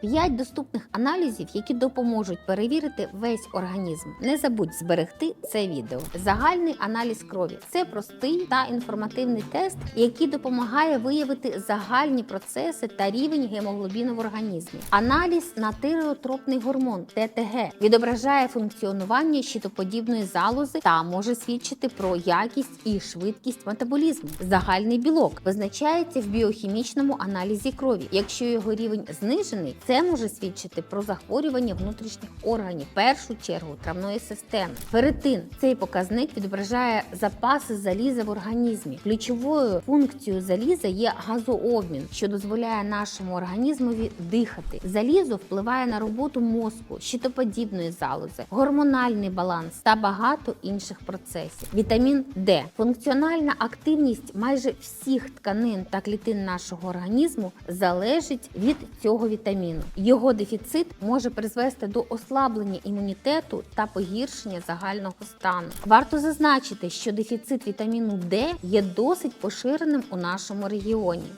П'ять доступних аналізів, які допоможуть перевірити весь організм. Не забудь зберегти це відео. Загальний аналіз крові це простий та інформативний тест, який допомагає виявити загальні процеси та рівень гемоглобіну в організмі. Аналіз на тиреотропний гормон ТТГ відображає функціонування щитоподібної залози та може свідчити про якість і швидкість метаболізму. Загальний білок визначається в біохімічному аналізі крові. Якщо його рівень знижений, це може свідчити про захворювання внутрішніх органів, в першу чергу травної системи. Ферритин – цей показник відображає запаси заліза в організмі. Ключовою функцією заліза є газообмін, що дозволяє нашому організмові дихати. Залізо впливає на роботу мозку, щитоподібної залози, гормональний баланс та багато інших процесів. Вітамін Д функціональна активність майже всіх тканин та клітин нашого організму залежить від цього вітаміну. Його дефіцит може призвести до ослаблення імунітету та погіршення загального стану. Варто зазначити, що дефіцит вітаміну Д є досить поширеним у нашому регіоні.